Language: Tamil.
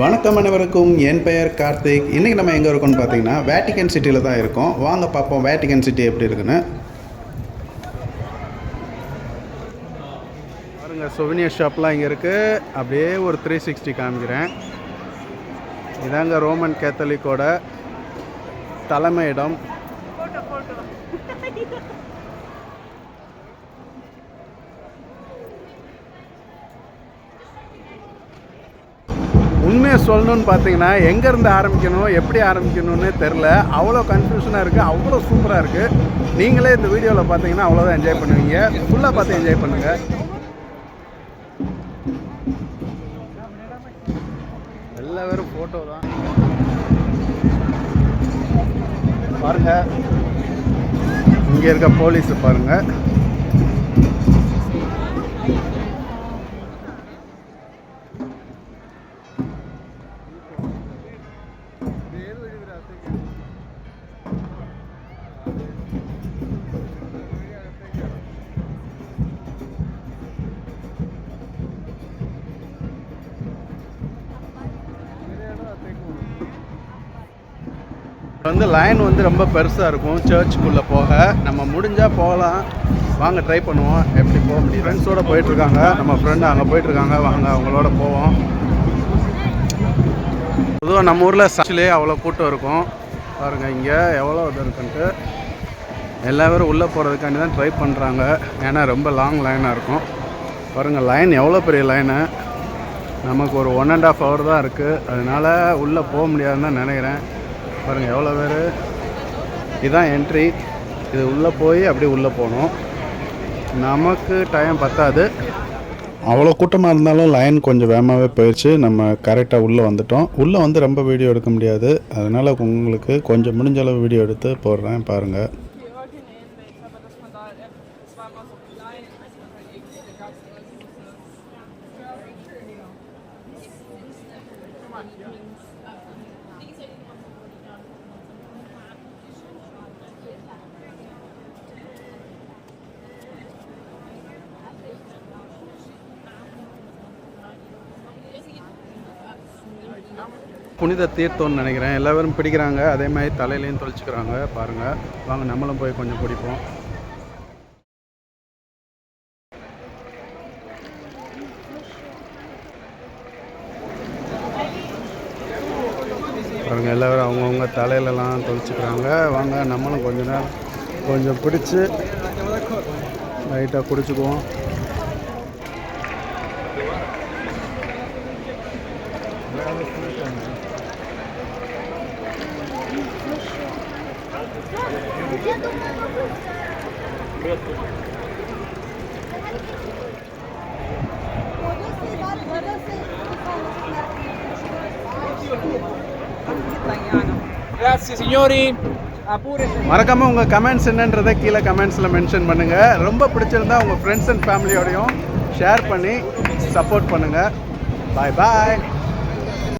வணக்கம் அனைவருக்கும். என் பெயர் கார்த்திக். இன்றைக்கி நம்ம எங்கே இருக்கோம்னு பார்த்தீங்கன்னா வேட்டிகன் சிட்டியில் தான் இருக்கோம். வாங்க பார்ப்போம் வேட்டிகன் சிட்டி எப்படி இருக்குன்னு. பாருங்க சொவினியர் ஷாப்லாம் இங்கே இருக்குது அப்படியே ஒரு த்ரீ சிக்ஸ்டி காமிக்கிறேன். இதாங்க ரோமன் கேத்தலிக்கோட தலைமையிடம் உண்மையை சொல்லணும்னு பார்த்தீங்கன்னா எங்கேருந்து ஆரம்பிக்கணும் எப்படி ஆரம்பிக்கணும்னு தெரில அவ்வளோ கன்ஃபியூஷனாக இருக்குது அவ்வளோ சூப்பராக இருக்குது நீங்களே இந்த வீடியோவில் பார்த்தீங்கன்னா அவ்வளோதான் என்ஜாய் பண்ணுவீங்க. ஃபுல்லாக பார்த்து என்ஜாய் பண்ணுங்கள் எல்லா பேரும் ஃபோட்டோ தான். பாருங்கள் இங்கே இருக்க போலீஸை பாருங்கள் வந்து லைன் வந்து ரொம்ப பெருசாக இருக்கும். சர்ச்சுக்குள்ளே போக. நம்ம முடிஞ்சால் போகலாம். வாங்க ட்ரை பண்ணுவோம். எப்படி போக முடியும் ஃப்ரெண்ட்ஸோடு போயிட்டுருக்காங்க. நம்ம ஃப்ரெண்டு அங்கே போயிட்டுருக்காங்க. வாங்க அவங்களோட போவோம். பொதுவாக நம்ம ஊரில் சர்ச்சிலே அவ்வளோ கூட்டம் இருக்கும். பாருங்கள் இங்கே எவ்வளோ இது இருக்குன்ட்டு. எல்லா பேரும் உள்ளே போகிறதுக்காண்டி தான் ட்ரை பண்ணுறாங்க ஏன்னா ரொம்ப லாங் லைனாக இருக்கும். பாருங்கள் லைன் எவ்வளோ பெரிய லைனு நமக்கு ஒரு ஒன் அண்ட் ஆஃப் ஹவர் தான் இருக்குது அதனால் உள்ளே போக முடியாதுன்னு தான் நினைக்கிறேன். பாருங்கள் எவ்வளோ பேர்? இதுதான் என்ட்ரி இது உள்ளே போய் அப்படியே உள்ளே போகணும். நமக்கு டைம் பத்தாது. அவ்வளோ கூட்டமாக இருந்தாலும் லைன் கொஞ்சம் வேகமாகவே போயிடுச்சு நம்ம கரெக்டாக உள்ளே வந்துட்டோம். உள்ளே வந்து ரொம்ப வீடியோ எடுக்க முடியாது. அதனால் உங்களுக்கு கொஞ்சம் முடிஞ்ச அளவு வீடியோ எடுத்து போடுறேன் பாருங்கள் Thank you. புனித தீர்த்தம்னு நினைக்கிறேன். எல்லாரும் பிடிக்கிறாங்க. அதே மாதிரி தலையிலையும் தொளிச்சுக்கிறாங்க. பாருங்கள் வாங்க நம்மளும் போய் கொஞ்சம் பிடிப்போம் பாருங்க எல்லாரும் அவங்கவுங்க தலையிலலாம் தொளிச்சுக்கிறாங்க. வாங்க நம்மளும் கொஞ்ச நேரம் கொஞ்சம் பிடிச்சி லைட்டாக குடிச்சுக்குவோம். italiano. Grazie signori. மறக்காமல் உங்கள் கமெண்ட்ஸ் என்னன்றதை கீழே கமெண்ட்ஸில் மென்ஷன் பண்ணுங்கள் ரொம்ப பிடிச்சிருந்தா உங்கள் ஃப்ரெண்ட்ஸ் அண்ட் ஃபேமிலியோடையும் ஷேர் பண்ணி சப்போர்ட் பண்ணுங்கள் பாய் பாய்